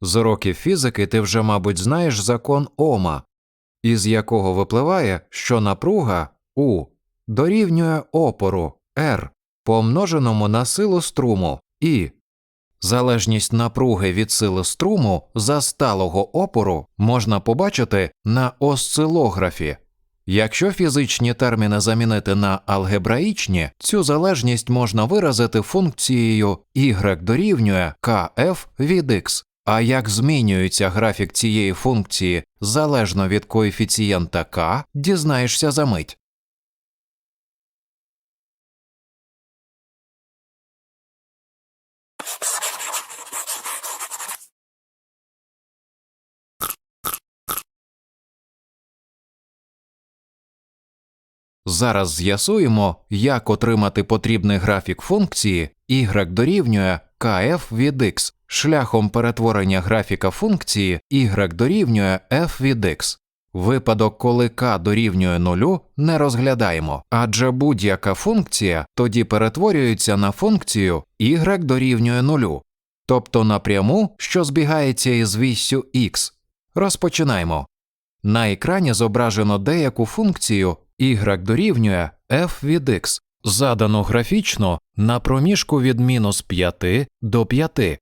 З уроків фізики ти вже, мабуть, знаєш закон Ома, із якого випливає, що напруга У дорівнює опору R, помноженому на силу струму І. Залежність напруги від сили струму за сталого опору можна побачити на осцилографі. Якщо фізичні терміни замінити на алгебраїчні, цю залежність можна виразити функцією y дорівнює kf від x. А як змінюється графік цієї функції залежно від коефіцієнта k, дізнаєшся за мить. Зараз з'ясуємо, як отримати потрібний графік функції y дорівнює kf від x шляхом перетворення графіка функції y дорівнює f від x. Випадок, коли k дорівнює нулю, не розглядаємо, адже будь-яка функція тоді перетворюється на функцію y дорівнює нулю, тобто на пряму, що збігається із віссю x. Розпочинаємо. На екрані зображено деяку функцію y дорівнює f від x, задану графічно на проміжку від мінус 5 до 5.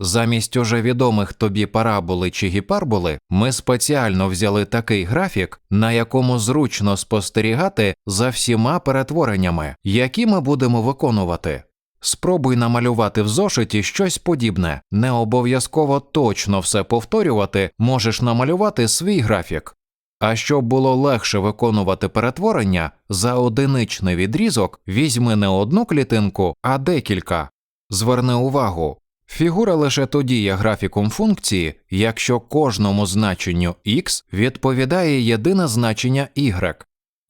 Замість уже відомих тобі параболи чи гіперболи ми спеціально взяли такий графік, на якому зручно спостерігати за всіма перетвореннями, які ми будемо виконувати. Спробуй намалювати в зошиті щось подібне, не обов'язково точно все повторювати, можеш намалювати свій графік. А щоб було легше виконувати перетворення, за одиничний відрізок візьми не одну клітинку, а декілька. Зверни увагу, фігура лише тоді є графіком функції, якщо кожному значенню x відповідає єдине значення y.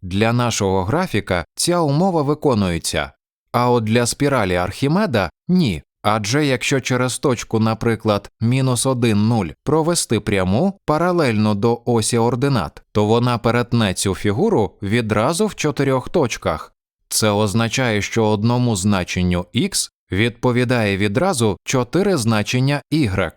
Для нашого графіка ця умова виконується, а от для спіралі Архімеда ні. Адже якщо через точку, наприклад, мінус 1, 0 провести пряму паралельно до осі ординат, то вона перетне цю фігуру відразу в чотирьох точках. Це означає, що одному значенню x відповідає відразу чотири значення y.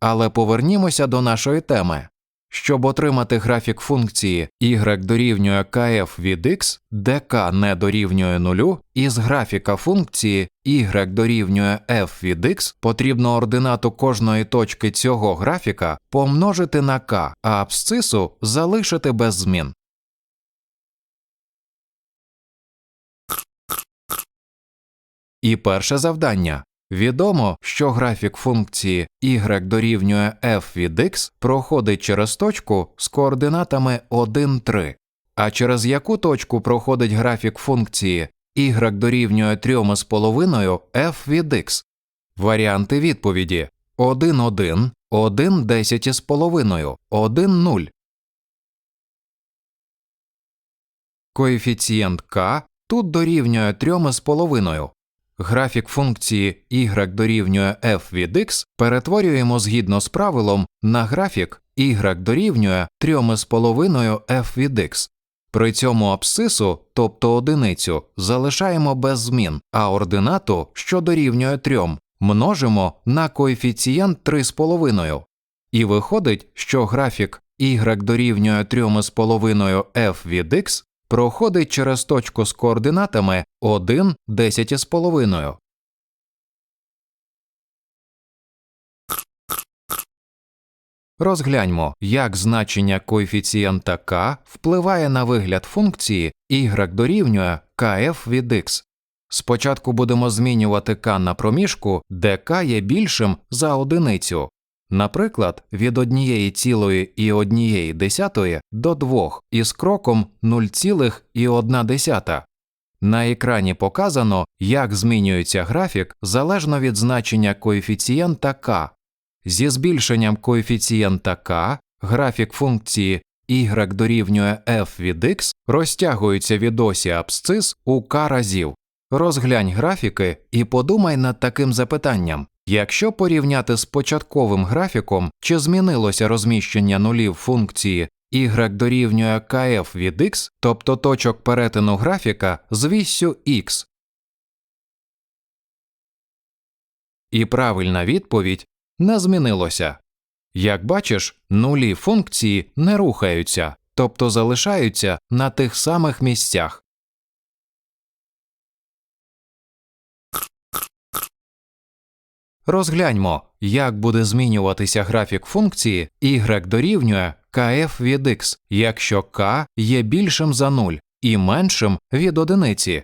Але повернімося до нашої теми. Щоб отримати графік функції y дорівнює kf від x, де k не дорівнює нулю, із графіка функції y дорівнює f від x потрібно ординату кожної точки цього графіка помножити на k, а абсцису залишити без змін. І перше завдання. Відомо, що графік функції y дорівнює f від x проходить через точку з координатами 1, 3, а через яку точку проходить графік функції y дорівнює 3,5 f від x. Варіанти відповіді 1, 1, 1, 10,5, 1, 0. Коефіцієнт k тут дорівнює 3,5. Графік функції y дорівнює f від x перетворюємо згідно з правилом на графік y дорівнює 3,5 f від x. При цьому абсцису, тобто одиницю, залишаємо без змін, а ординату, що дорівнює 3, множимо на коефіцієнт 3,5. І виходить, що графік y дорівнює 3,5 f від x проходить через точку з координатами 1, 10,5. Розгляньмо, як значення коефіцієнта k впливає на вигляд функції y дорівнює kf від x. Спочатку будемо змінювати k на проміжку, де k є більшим за одиницю, Наприклад, від 1,1 до 2 із кроком 0,1. На екрані показано, як змінюється графік залежно від значення коефіцієнта k. Зі збільшенням коефіцієнта k графік функції y дорівнює f від x розтягується від осі абсцис у k разів. Розглянь графіки і подумай над таким запитанням. Якщо порівняти з початковим графіком, чи змінилося розміщення нулів функції y дорівнює kf від x, тобто точок перетину графіка з віссю x. І правильна відповідь не змінилося. Як бачиш, нулі функції не рухаються, тобто залишаються на тих самих місцях. Розгляньмо, як буде змінюватися графік функції y дорівнює kf від x, якщо k є більшим за 0 і меншим від одиниці.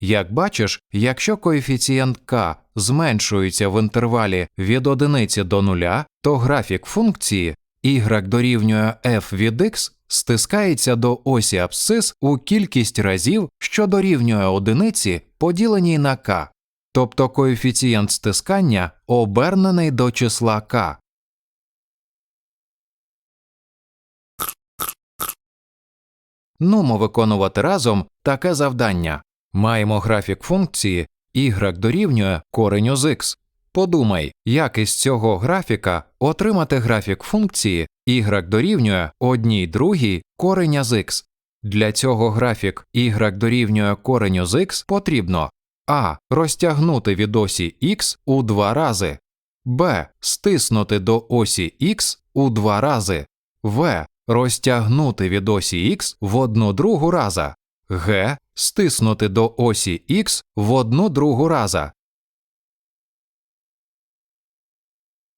Як бачиш, якщо коефіцієнт k зменшується в інтервалі від одиниці до нуля, то графік функції y дорівнює f від x стискається до осі абсцис у кількість разів, що дорівнює одиниці, поділеній на k, тобто коефіцієнт стискання обернений до числа k. Нумо виконувати разом таке завдання. Маємо графік функції y дорівнює кореню з x. Подумай, як із цього графіка отримати графік функції y дорівнює 1 другій кореня з x. Для цього графік y дорівнює кореню з x потрібно а. Розтягнути від осі x у два рази, б. Стиснути до осі x у два рази, в. Розтягнути від осі x в одну другу раза, г. Стиснути до осі x в одну другу раза.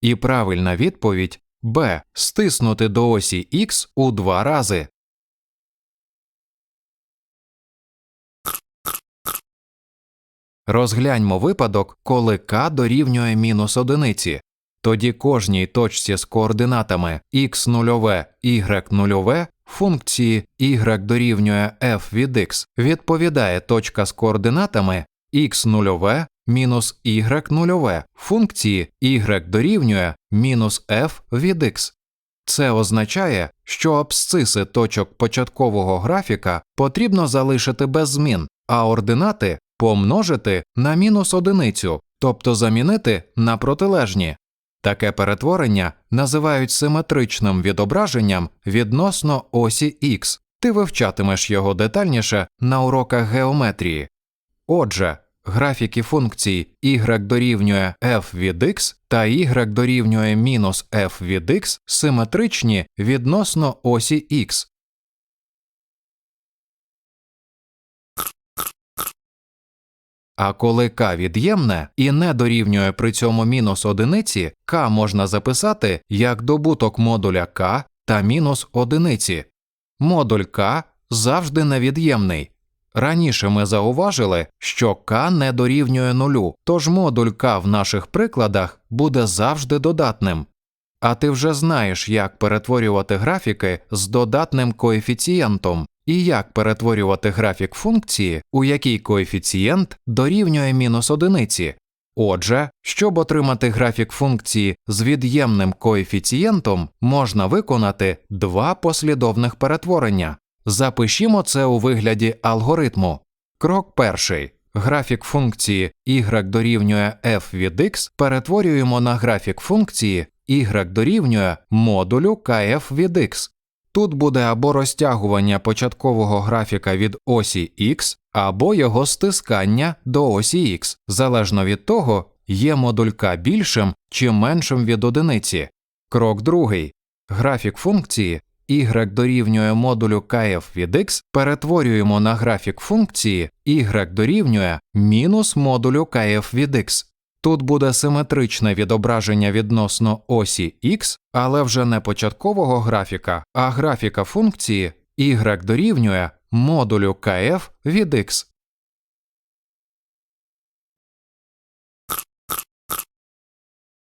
І правильна відповідь Б. Стиснути до осі x у два рази. Розгляньмо випадок, коли k дорівнює мінус одиниці. Тоді кожній точці з координатами x нульове, y нульове функції y дорівнює f від x відповідає точка з координатами x нульове мінус y нульове функції y дорівнює мінус f від x. Це означає, що абсциси точок початкового графіка потрібно залишити без змін, а ординати помножити на мінус одиницю, тобто замінити на протилежні. Таке перетворення називають симетричним відображенням відносно осі Х. Ти вивчатимеш його детальніше на уроках геометрії. Отже, графіки функцій y дорівнює f від x та y дорівнює мінус f від x симетричні відносно осі Х. А коли k від'ємне і не дорівнює при цьому мінус одиниці, k можна записати як добуток модуля k та мінус одиниці. Модуль k завжди невід'ємний. Раніше ми зауважили, що k не дорівнює нулю, тож модуль k в наших прикладах буде завжди додатним. А ти вже знаєш, як перетворювати графіки з додатним коефіцієнтом і як перетворювати графік функції, у якій коефіцієнт дорівнює мінус одиниці. Отже, щоб отримати графік функції з від'ємним коефіцієнтом, можна виконати два послідовних перетворення. Запишімо це у вигляді алгоритму. Крок перший. Графік функції y дорівнює f від x перетворюємо на графік функції y дорівнює модулю kf від x. Тут буде або розтягування початкового графіка від осі x, або його стискання до осі x, залежно від того, є модуль k більшим чи меншим від одиниці. Крок другий. Графік функції y дорівнює модулю kf від x перетворюємо на графік функції y дорівнює мінус модулю kf від x. Тут буде симетричне відображення відносно осі x, але вже не початкового графіка, а графіка функції y дорівнює модулю kf від x.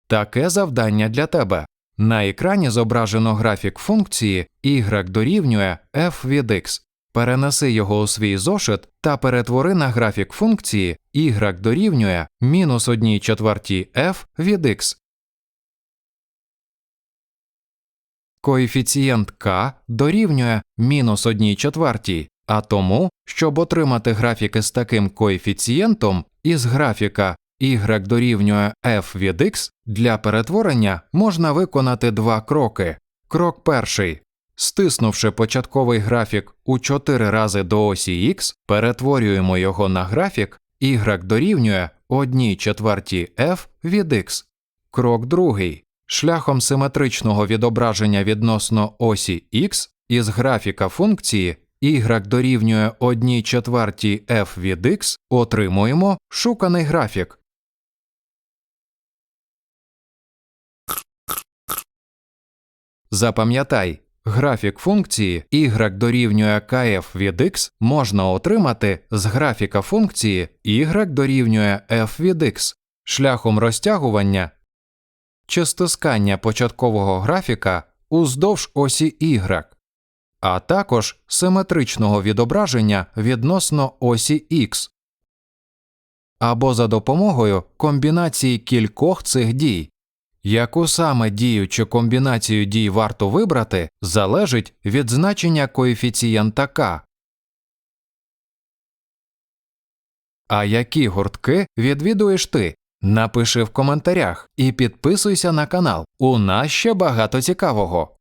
Таке завдання для тебе. На екрані зображено графік функції y дорівнює f від x. Перенеси його у свій зошит та перетвори на графік функції y дорівнює мінус 1 четвертій f від x. Коефіцієнт k дорівнює мінус 1 четвертій, а тому, щоб отримати графіки з таким коефіцієнтом, із графіка y дорівнює f від x для перетворення можна виконати два кроки. Крок перший. Стиснувши початковий графік у 4 рази до осі x, перетворюємо його на графік y дорівнює 1 четвертій f від x. Крок другий. шляхом симетричного відображення відносно осі x із графіка функції y дорівнює 1 четвертій f від x отримуємо шуканий графік. Запам'ятай, графік функції y дорівнює kf від x можна отримати з графіка функції y дорівнює f від x шляхом розтягування чи стискання початкового графіка уздовж осі y, а також симетричного відображення відносно осі x, або за допомогою комбінації кількох цих дій. Яку саме дію чи комбінацію дій варто вибрати, залежить від значення коефіцієнта К. А які гуртки відвідуєш ти? Напиши в коментарях і підписуйся на канал. У нас ще багато цікавого.